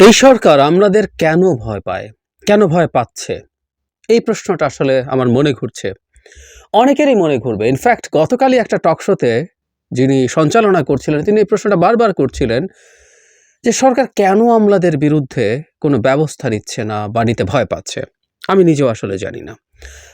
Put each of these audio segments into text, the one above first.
এই সরকার আমাদের কেন ভয় পায়? কেন ভয় পাচ্ছে? এই প্রশ্নটা আসলে আমার মনে ঘুরছে। অনেকেরই মনে ঘুরবে। ইনফ্যাক্ট গতকালই একটা টক শোতে যিনি সঞ্চালনা করছিলেন, তিনি এই প্রশ্নটা বারবার করছিলেন যে সরকার কেন আমলাদের বিরুদ্ধে কোনো ব্যবস্থা নিচ্ছে না বা নিতে ভয় পাচ্ছে? আমি নিজেও আসলে জানি না।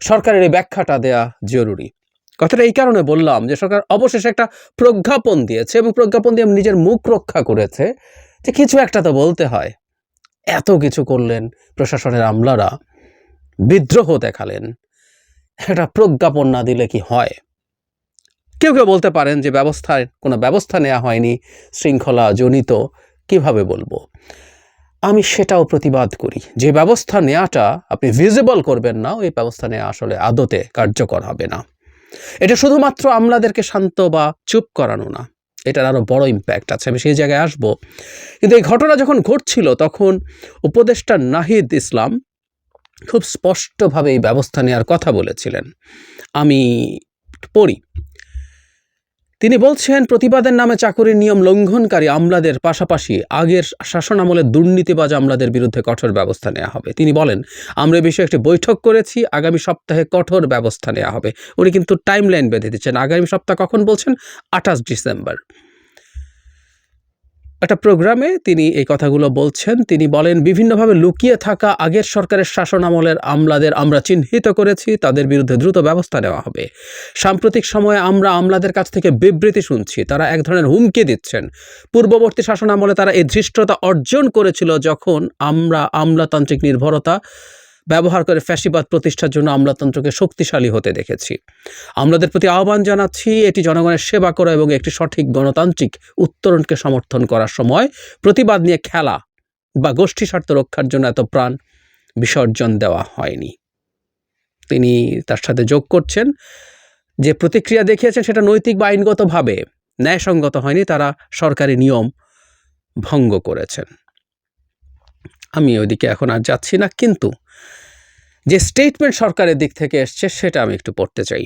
সরকারের এই ব্যাখ্যাটা দেয়া জরুরি। কথাটা এই কারণে বললাম যে সরকার অবশেষে একটা প্রজ্ঞাপন দিয়েছে এবং প্রজ্ঞাপন দিয়ে নিজের মুখ রক্ষা করেছে। যে কিছু একটা তো বলতে হয়। এত কিছু করলেন প্রশাসনের আমলারা। বিদ্রোহ দেখালেন। একটা প্রজ্ঞাপন না দিলে কি হয়? কেউ কেউ বলতে পারেন যে ব্যবস্থায়, কোনো ব্যবস্থা নেওয়া হয়নি শৃঙ্খলা জনিত কীভাবে বলব? আমি সেটাও প্রতিবাদ করি। যে ব্যবস্থা নেওয়াটা আপনি ভিজিবল করবেন না, ওই ব্যবস্থা নেওয়া আসলে আদতে কার্যকর হবে না। এটা শুধুমাত্র আমলাদেরকে শান্ত বা চুপ করানো না। এটার আরও বড় ইম্প্যাক্ট আছে, আমি সেই জায়গায় আসব। কিন্তু এই ঘটনা যখন ঘটছিল, তখন উপদেষ্টা নাহিদ ইসলাম খুব স্পষ্টভাবে এই ব্যবস্থা নেওয়ার কথা বলেছিলেন। আমি পড়ি। তিনি বলছেন, প্রতিবাদের নামে চাকুরির নিয়ম লঙ্ঘনকারী আমলাদের পাশাপাশি আগের শাসন আমলে দুর্নীতিবাজ আমলাদের বিরুদ্ধে কঠোর ব্যবস্থা নেওয়া হবে। তিনি বলেন, আমরা বিষয়ে একটি বৈঠক করেছি, আগামী সপ্তাহে কঠোর ব্যবস্থা নেওয়া হবে। উনি কিন্তু টাইম লাইন বেঁধে দিচ্ছেন। আগামী সপ্তাহ কখন বলছেন? আঠাশ ডিসেম্বর। একটা প্রোগ্রামে তিনি এই কথাগুলো বলছেন। তিনি বলেন, বিভিন্নভাবে লুকিয়ে থাকা আগের সরকারের শাসন আমলের আমলাদের আমরা চিহ্নিত করেছি। তাদের বিরুদ্ধে দ্রুত ব্যবস্থা নেওয়া হবে। সাম্প্রতিক সময়ে আমরা আমলাদের কাছ থেকে বিবৃতি শুনছি। তারা এক ধরনের হুমকি দিচ্ছেন। পূর্ববর্তী শাসন আমলে তারা এই ধৃষ্টতা অর্জন করেছিল যখন আমরা আমলাতান্ত্রিক নির্ভরতা ব্যবহার করে ফ্যাসিবাদ প্রতিষ্ঠার জন্য আমলাতন্ত্রকে শক্তিশালী হতে দেখেছি। আমলাদের প্রতি আহ্বান জানাচ্ছি, এটি জনগণের সেবা করা এবং একটি সঠিক গণতান্ত্রিক উত্তরণকে সমর্থন করার সময় প্রতিবাদ নিয়ে খেলা বা গোষ্ঠী স্বার্থ রক্ষার জন্য এত প্রাণ বিসর্জন দেওয়া হয়নি। তিনি তার সাথে যোগ করছেন। যে প্রতিক্রিয়া দেখিয়েছেন সেটা নৈতিক বা আইনগতভাবে ন্যায়সঙ্গত হয়নি, তারা সরকারি নিয়ম ভঙ্গ করেছেন। আমি ওইদিকে এখন আর যাচ্ছি না, কিন্তু যে স্টেটমেন্ট সরকারের দিক থেকে এসছে, সেটা আমি একটু পড়তে চাই।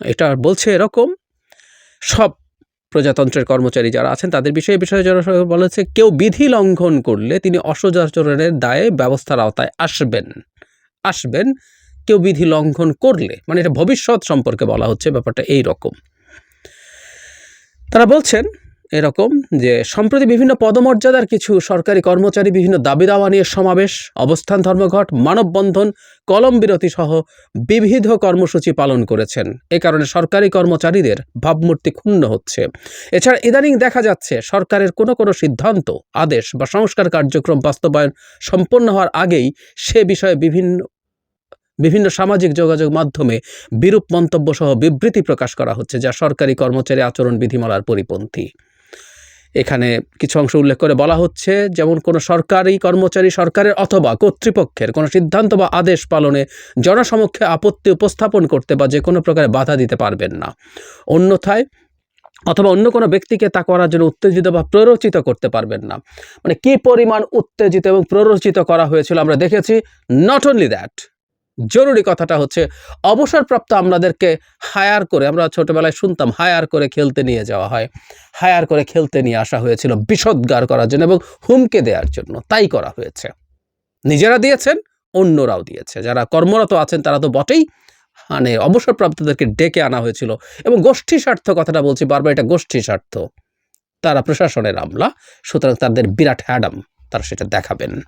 এটা বলছে এরকম, সব প্রজাতন্ত্রের কর্মচারী যারা আছেন, তাদের বিষয়ে বিষয়ে যারা বলেছে, কেউ বিধি লঙ্ঘন করলে তিনি অসদাচরণের দায়ে ব্যবস্থার আওতায় আসবেন। আসবেন, কেউ বিধি লঙ্ঘন করলে মানে এটা ভবিষ্যৎ সম্পর্কে বলা হচ্ছে, ব্যাপারটা এই রকম তারা বলছেন এরকম যে সম্প্রতি বিভিন্ন পদমর্যাদার কিছু সরকারি কর্মচারী বিভিন্ন দাবি দাওয়া নিয়ে সমাবেশ, অবস্থান ধর্মঘট, মানববন্ধন, কলম বিরতি সহ বিবিধ কর্মসূচি পালন করেছেন। এ কারণে সরকারি কর্মচারীদের ভাবমূর্তি ক্ষুণ্ণ হচ্ছে। এছাড়া ইদানিং দেখা যাচ্ছে সরকারের কোনো কোনো সিদ্ধান্ত, আদেশ বা সংস্কার কার্যক্রম বাস্তবায়ন সম্পন্ন হওয়ার আগেই সে বিষয়ে বিভিন্ন বিভিন্ন সামাজিক যোগাযোগ মাধ্যমে বিরূপ মন্তব্য সহ বিবৃতি প্রকাশ করা হচ্ছে, যা সরকারি কর্মচারী আচরণ বিধিমালার পরিপন্থী। এখানে কিছু অংশ উল্লেখ করে বলা হচ্ছে, যেমন কোনো সরকারি কর্মচারী সরকারের অথবা কর্তৃপক্ষের কোনো সিদ্ধান্ত বা আদেশ পালনে জনসমক্ষে আপত্তি উপস্থাপন করতে বা যে কোনো প্রকারে বাধা দিতে পারবেন না। অন্যথায় অথবা অন্য কোনো ব্যক্তিকে তা করার জন্য উত্তেজিত বা প্ররোচিত করতে পারবেন না। মানে কি পরিমাণ উত্তেজিত এবং প্ররোচিত করা হয়েছিল আমরা দেখেছি নট অনলি দ্যাট জরুরি কথাটা হচ্ছে, অবসরপ্রাপ্ত আমাদেরকে হায়ার করে, আমরা ছোটবেলায় শুনতাম হায়ার করে খেলতে নিয়ে যাওয়া হয়। হায়ার করে খেলতে নিয়ে আসা হয়েছিল বিষদগার করার জন্য এবং হুমকে দেওয়ার জন্য। তাই করা হয়েছে। নিজেরা দিয়েছেন, অন্যরাও দিয়েছে। যারা কর্মরত আছেন তারা তো বটেই। মানে অবসরপ্রাপ্তদেরকে ডেকে আনা হয়েছিল। এবং গোষ্ঠী স্বার্থ কথাটা বলছি, বারবার এটা গোষ্ঠী স্বার্থ। তারা প্রশাসনের আমলা, সুতরাং তাদের বিরাট হ্যাডাম তারা সেটা দেখাবেন।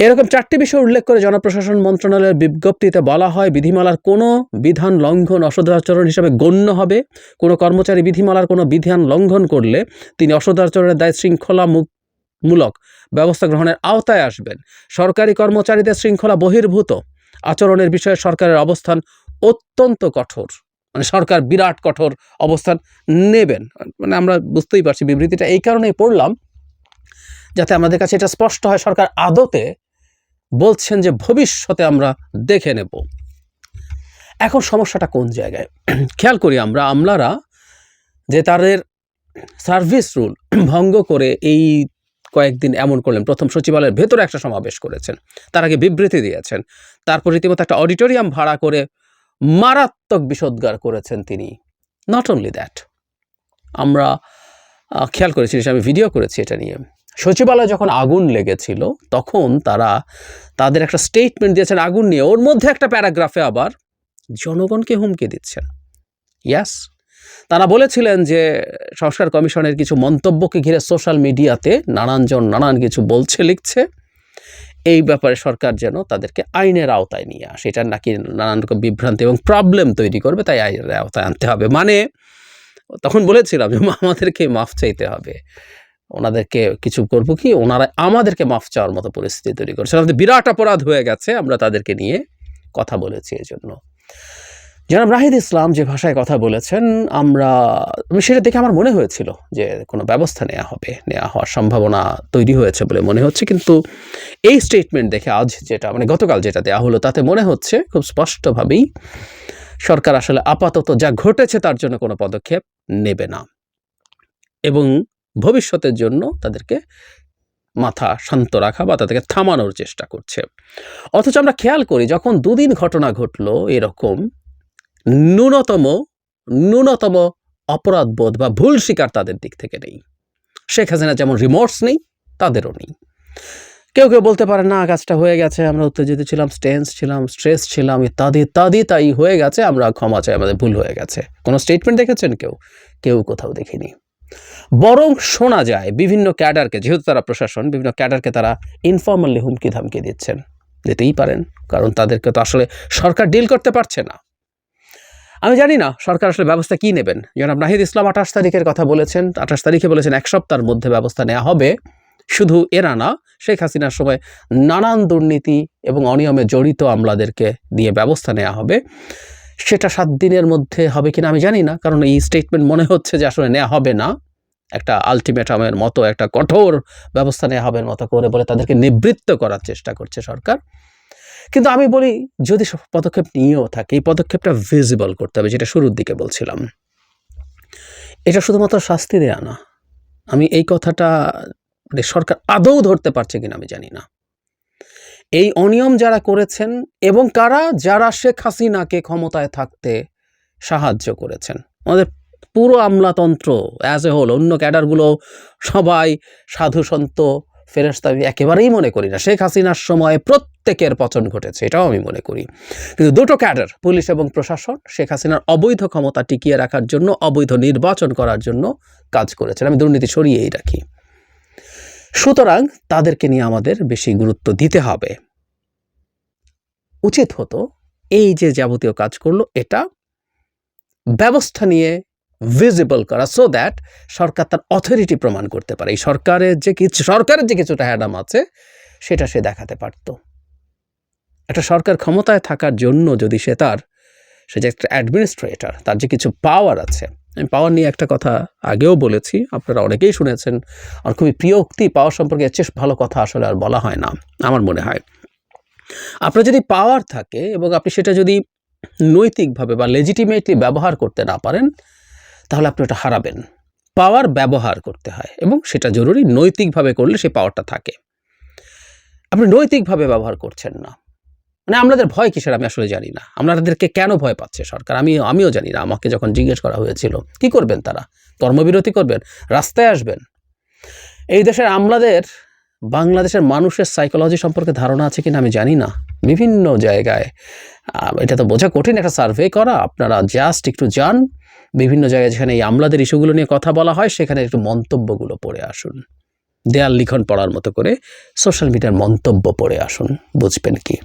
এরকম চারটি বিষয় উল্লেখ করে জনপ্রশাসন মন্ত্রণালয়ের বিজ্ঞপ্তিতে বলা হয়, বিধিমালার কোনো বিধান লঙ্ঘন, অসদাচরণ হিসাবে গণ্য হবে। কোনো কর্মচারী বিধিমালার কোনো বিধান লঙ্ঘন করলে তিনি অসদাচরণের দায় শৃঙ্খলা মূলক ব্যবস্থা গ্রহণের আওতায় আসবেন। সরকারি কর্মচারীদের শৃঙ্খলা বহির্ভূত। আচরণের বিষয়ে সরকারের অবস্থান অত্যন্ত কঠোর। মানে সরকার বিরাট কঠোর অবস্থান নেবেন। মানে আমরা বুঝতেই পারছি বিবৃতিটা। এই কারণেই পড়লাম, যাতে আমাদের কাছে এটা স্পষ্ট হয় সরকার আদতে বলছেন যে ভবিষ্যতে আমরা দেখে নেব। এখন সমস্যাটা কোন জায়গায়? খেয়াল করি আমরা, আমলারা যে তাদের সার্ভিস রুল ভঙ্গ করে এই কয়েকদিন এমন করলেন। প্রথম সচিবালয়ের ভেতরে একটা সমাবেশ করেছেন, তার আগে বিবৃতি দিয়েছেন, তারপর রীতিমতো একটা অডিটোরিয়াম ভাড়া করে মারাত্মক বিষোদ্গার করেছেন তিনি। নট অনলি দ্যাট আমরা খেয়াল করেছি, আমি ভিডিও করেছি এটা নিয়ে। সচিবালয়ে যখন আগুন লেগেছিল, তখন তারা তাদের একটা স্টেটমেন্ট দিয়েছেন আগুন নিয়ে। ওর মধ্যে একটা প্যারাগ্রাফে আবার জনগণকে হুমকি দিচ্ছেন। ইয়াস তারা বলেছিলেন যে সংস্কার কমিশনের কিছু মন্তব্যকে ঘিরে সোশ্যাল মিডিয়াতে নানানজন নানান কিছু বলছে, লিখছে। এই ব্যাপারে সরকার যেন তাদেরকে আইনের আওতায় নিয়ে আসে। এটা নাকি নানান রকম বিভ্রান্তি এবং প্রবলেম তৈরি করবে, তাই আইনের আওতায় আনতে হবে। মানে তখন বলেছিলাম যে আমাদেরকে মাফ চাইতে হবে। ওনাদেরকে কিছু করব কি? ওনারা আমাদেরকে মাফ চাওয়ার মতো পরিস্থিতি তৈরি করছে। আমাদের বিরাট অপরাধ হয়ে গেছে, আমরা তাদেরকে নিয়ে কথা বলেছি এই জন্য জনাব রাহিদ ইসলাম যে ভাষায় কথা বলেছেন, আমরা আমি সেটা দেখে আমার মনে হয়েছিল যে কোনো ব্যবস্থা নেওয়া হবে। নেওয়া হওয়ার সম্ভাবনা তৈরি হয়েছে বলে মনে হচ্ছে, কিন্তু এই স্টেটমেন্ট দেখে আজ যেটা মানে গতকাল যেটা দেওয়া হলো, তাতে মনে হচ্ছে খুব স্পষ্টভাবেই সরকার আসলে আপাতত যা ঘটেছে তার জন্য কোনো পদক্ষেপ নেবে না। এবং ভবিষ্যতের জন্য তাদেরকে মাথা শান্ত রাখা বা তাদেরকে থামানোর চেষ্টা করছে। অথচ আমরা খেয়াল করি, যখন দুদিন ঘটনা ঘটলো এরকম, ন্যূনতম ন্যূনতম অপরাধবোধ বা ভুল স্বীকার তাদের দিক থেকে নেই। শেখ হাসিনা যেমন রিমোর্স নেই, তাদেরও নেই। কেউ কেউ বলতে পারে না, কাজটা হয়ে গেছে, আমরা উত্তেজিত ছিলাম স্টেন্স ছিলাম স্ট্রেস ছিলাম, ইত্যাদি ইত্যাদি, তাই হয়ে গেছে, আমরা ক্ষমা চাই, আমাদের ভুল হয়ে গেছে। কোনো স্টেটমেন্ট দেখেছেন কেউ? কেউ কোথাও দেখিনি। বরং শোনা যায় বিভিন্ন ক্যাডারকে, যেহেতু তারা প্রশাসন, বিভিন্ন ক্যাডারকে তারা ইনফর্মালি হুমকি ধামকি দিচ্ছেন। দিতেই পারেন, কারণ তাদেরকে তো আসলে সরকার ডিল করতে পারছে না। আমি জানি না সরকার আসলে ব্যবস্থা কি নেবেন। জনাব নাহিদ ইসলাম আঠাশ তারিখের কথা বলেছেন। আঠাশ তারিখে বলেছেন এক সপ্তাহের মধ্যে ব্যবস্থা নেওয়া হবে। শুধু এরা না, শেখ হাসিনার সময় নানান দুর্নীতি এবং অনিয়মে জড়িত আমলাদেরকে দিয়ে ব্যবস্থা নেওয়া হবে। সেটা সাত দিনের মধ্যে হবে কিনা আমি জানি না, কারণ এই স্টেটমেন্ট মনে হচ্ছে যে আসলে নেওয়া হবে না। একটা আলটিমেটামের মতো, একটা কঠোর ব্যবস্থা নেওয়া হবে মতো করে বলে তাদেরকে নিবৃত্ত করার চেষ্টা করছে সরকার। কিন্তু আমি বলি, যদি পদক্ষেপ নিয়েও থাকে, এই পদক্ষেপটা ভিজিবল করতে হবে, যেটা শুরুর দিকে বলছিলাম। এটা শুধুমাত্র শাস্তি দেয়া না। আমি এই কথাটা মানে সরকার আদৌ ধরতে পারছে কিনা আমি জানি না। এই অনিয়ম যারা করেছেন এবং কারা, যারা শেখ হাসিনাকে ক্ষমতায় থাকতে সাহায্য করেছেন। আমাদের পুরো আমলাতন্ত্র অ্যাজ এ হোল অন্য ক্যাডারগুলো সবাই সাধু সন্ত ফেরেস্তা আমি একেবারেই মনে করি না। শেখ হাসিনার সময় প্রত্যেকের পচন ঘটেছে, এটাও আমি মনে করি। কিন্তু দুটো ক্যাডার, পুলিশ এবং প্রশাসন, শেখ হাসিনার অবৈধ ক্ষমতা টিকিয়ে রাখার জন্য, অবৈধ নির্বাচন করার জন্য কাজ করেছেন। আমি দুর্নীতি সরিয়েই রাখি। সুতরাং তাদেরকে নিয়ে আমাদের বেশি গুরুত্ব দিতে হবে। উচিত হতো এই যে যাবতীয় কাজ করল, এটা ব্যবস্থা নিয়ে ভিজিবল করা সো দ্যাট সরকার তার অথরিটি প্রমাণ করতে পারে। এই সরকারের যে কিছু সরকারের যে কিছুটা হ্যাডাম আছে, সেটা সে দেখাতে পারত। একটা সরকার ক্ষমতায় থাকার জন্য যদি সে তার, সে যে একটা অ্যাডমিনিস্ট্রেটর তার যে কিছু পাওয়ার আছে আমি পাওয়ার নিয়ে একটা কথা আগেও বলেছি, আপনারা অনেকেই শুনেছেন, আর খুবই প্রিয় উক্তি পাওয়ার সম্পর্কে এর চেয়ে ভালো কথা আসলে আর বলা হয় না, আমার মনে হয়। আপনার যদি পাওয়ার থাকে এবং আপনি সেটা যদি নৈতিকভাবে বা লেজিটিমেটলি ব্যবহার করতে না পারেন, তাহলে আপনি ওটা হারাবেন। পাওয়ার ব্যবহার করতে হয় এবং সেটা জরুরি নৈতিকভাবে করলে সেই পাওয়ারটা থাকে। আপনি নৈতিকভাবে ব্যবহার করছেন না। মানে আমাদের ভয় কিসের আমি আসলে জানি না। আপনাদেরকে কেন ভয় পাচ্ছে সরকার? আমি, আমিও জানি না। আমাকে যখন জিজ্ঞেস করা হয়েছিল, কি করবেন তারা? কর্মবিরতি করবেন? রাস্তায় আসবেন? এই দেশের আমলাদের, বাংলাদেশের মানুষের সাইকোলজি সম্পর্কে ধারণা আছে কিনা আমি জানি না। বিভিন্ন জায়গায় এটা তো বোঝা কঠিন একটা সার্ভে করা। আপনারা জাস্ট একটু যান। বিভিন্ন জায়গায় যেখানে এই আমলাদের ইস্যুগুলো নিয়ে কথা বলা হয়, সেখানে একটু মন্তব্যগুলো পড়ে আসুন। দেয়াল লিখন পড়ার মতো করে সোশ্যাল মিডিয়ার মন্তব্য পড়ে আসুন। বুঝবেন কি?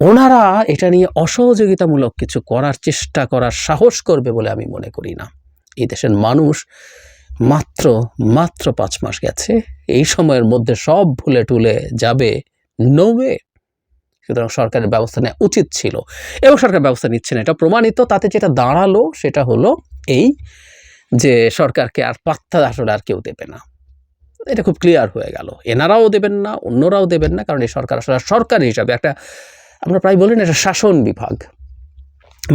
ওনারা এটা নিয়ে অসহযোগিতামূলক কিছু করার চেষ্টা করার সাহস করবে বলে আমি মনে করি না। এই দেশের মানুষ মাত্র মাত্র পাঁচ মাস গেছে, এই সময়ের মধ্যে সব ভুলে টুলে যাবে নোবে সুতরাং সরকারের ব্যবস্থা নেওয়া উচিত ছিল। এবং সরকার ব্যবস্থা নিচ্ছে না। এটা প্রমাণিত, তাতে যেটা দাঁড়াল সেটা হলো এই যে সরকারকে আর পাত্তা আসলে আর কেউ দেবে না। এটা খুব ক্লিয়ার হয়ে গেল। এনারাও দেবেন না, অন্যরাও দেবেন না, কারণ এই সরকার আসলে সরকার হিসাবে একটা, আমরা প্রায় বলি না এটা শাসন বিভাগ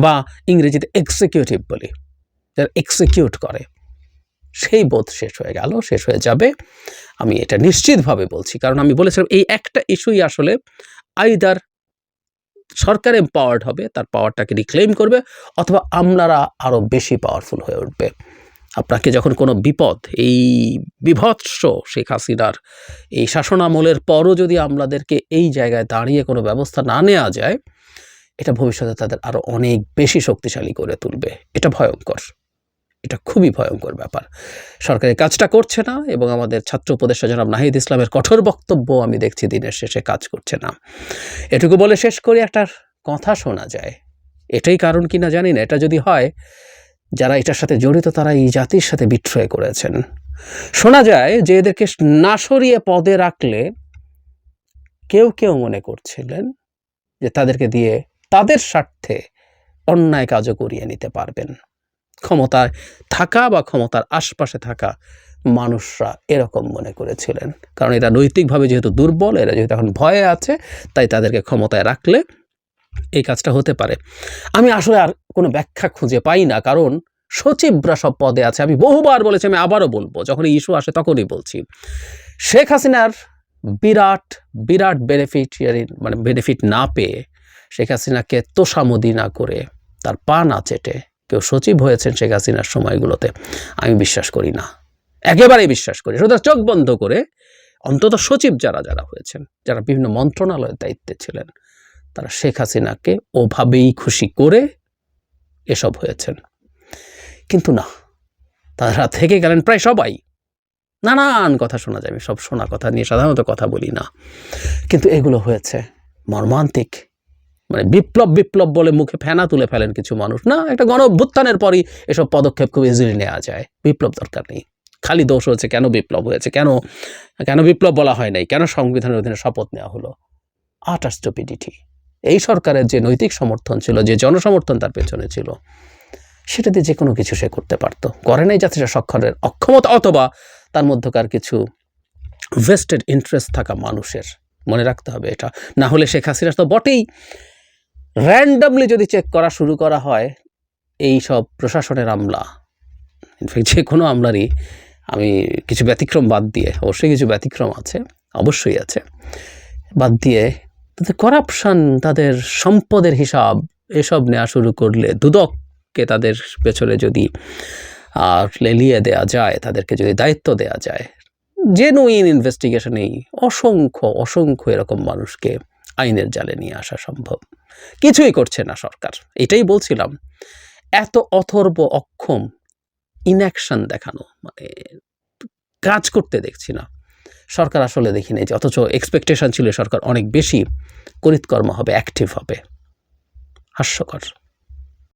বা ইংরেজিতে এক্সিকিউটিভ বলি, যারা এক্সিকিউট করে। সেই বোধ শেষ হয়ে গেল, শেষ হয়ে যাবে। আমি এটা নিশ্চিতভাবে বলছি, কারণ আমি বলেছিলাম এই একটা ইস্যুই আসলে আইদার সরকার এম্পাওয়ার্ড হবে, তার পাওয়ারটাকে রিক্লেম করবে, অথবা আমলারা আরও বেশি পাওয়ারফুল হয়ে উঠবে। আপনাকে যখন কোনো বিপদ, এই বিভৎস শেখ হাসিনার এই শাসনামলের পরও যদি আমাদেরকে এই জায়গায় দাঁড়িয়ে কোনো ব্যবস্থা না নেওয়া যায়, এটা ভবিষ্যতে তাদের আরও অনেক বেশি শক্তিশালী করে তুলবে। এটা ভয়ঙ্কর। এটা খুবই ভয়ঙ্কর ব্যাপার। সরকার এই কাজটা করছে না এবং আমাদের ছাত্র উপদেষ্টা জনাব নাহিদ ইসলামের কঠোর বক্তব্য আমি দেখছি দিনের শেষে কাজ করছে না। এটুকু বলে শেষ করে, একটা কথা শোনা যায়। এটাই কারণ কি না জানি না। এটা যদি হয় যারা এটার সাথে জড়িত, তারা এই জাতির সাথে বিট্রয় করেছেন। শোনা যায় যে এদেরকে না সরিয়ে পদে রাখলে কেউ কেউ মনে করছিলেন যে তাদেরকে দিয়ে তাদের স্বার্থে অন্যায় কাজও করিয়ে নিতে পারবেন। ক্ষমতায় থাকা বা ক্ষমতার আশপাশে থাকা মানুষরা এরকম মনে করেছিলেন। কারণ এরা নৈতিকভাবে যেহেতু দুর্বল, এরা যেহেতু এখন ভয়ে আছে, তাই তাদেরকে ক্ষমতায় রাখলে এই কাজটা হতে পারে। আমি আসলে আর কোনো ব্যাখ্যা খুঁজে পাই না, কারণ সচিবরা সব পদে আছে। আমি বহুবার বলেছি, আমি আবারও বলব যখন ইস্যু আসে তখনই বলছি। শেখ হাসিনার বিরাট বিরাট বেনিফিটিয়ারি মানে বেনিফিট না পেয়ে শেখ হাসিনাকে তোষামদি না করে তার পা না চেটে কেউ সচিব হয়েছেন শেখ হাসিনার সময়গুলোতে, আমি বিশ্বাস করি না। একেবারেই বিশ্বাস করি শুধু চোখ বন্ধ করে অন্তত সচিব যারা যারা হয়েছেন, যারা বিভিন্ন মন্ত্রণালয়ের দায়িত্বে ছিলেন তারা শেখ হাসিনাকে ওভাবেই খুশি করে এসব হয়েছেন। কিন্তু না, তারা থেকে গেলেন প্রায় সবাই। নানান কথা শোনা আমি সব শোনা কথা নিয়ে সাধারণত কথা বলি না। কিন্তু এগুলো হয়েছে মর্মান্তিক মানে বিপ্লব বিপ্লব বলে মুখে ফেনা তুলে ফেলেন কিছু মানুষ। না, একটা গণ অভ্যুত্থানের পরই এসব পদক্ষেপ খুব ইজিলি নেওয়া যায়। বিপ্লব দরকার নেই। খালি দোষ হয়েছে কেন বিপ্লব হয়েছে? কেন কেন বিপ্লব বলা হয় নাই? কেন সংবিধানের অধীনে শপথ নেওয়া হলো? আট স্টুপিডিটি এই সরকারের যে নৈতিক সমর্থন ছিল, যে জনসমর্থন তার পেছনে ছিল সেটা দিয়ে যে কোনো কিছু সে করতে পারতো। করে নাই যাতে সক্ষরের অক্ষমতা অথবা তার মধ্যকার কিছু ভেস্টেড ইন্টারেস্ট থাকা মানুষের। মনে রাখতে হবে এটা। না হলে শেখ হাসিনা তো বটেই র্যান্ডামলি যদি চেক করা শুরু করা হয়, এই সব প্রশাসনের আমলা। ইনফ্যাক্ট যে কোনো আমলারই আমি কিছু ব্যতিক্রম বাদ দিয়ে, অবশ্যই কিছু ব্যতিক্রম আছে, অবশ্যই আছে। বাদ দিয়ে তাদের করাপশন তাদের সম্পদের হিসাব, এসব নেওয়া শুরু করলে দুদককে তাদের পেছনে যদি লেলিয়ে দেওয়া যায়, তাদেরকে যদি দায়িত্ব দেওয়া যায় জেনুইন ইনভেস্টিগেশনেই অসংখ্য অসংখ্য এরকম মানুষকে আইনের জালে নিয়ে আসা সম্ভব। কিছুই করছে না সরকার, এটাই বলছিলাম। এত অথর্ব অক্ষম ইনঅ্যাকশন দেখানো মানে কাজ করতে দেখছি না। সরকার আসলে দেখি নাই যে অথচ এক্সপেকটেশন ছিল সরকার অনেক বেশি, করিতকর্ম হবে অ্যাক্টিভ হবে। হাস্যকর।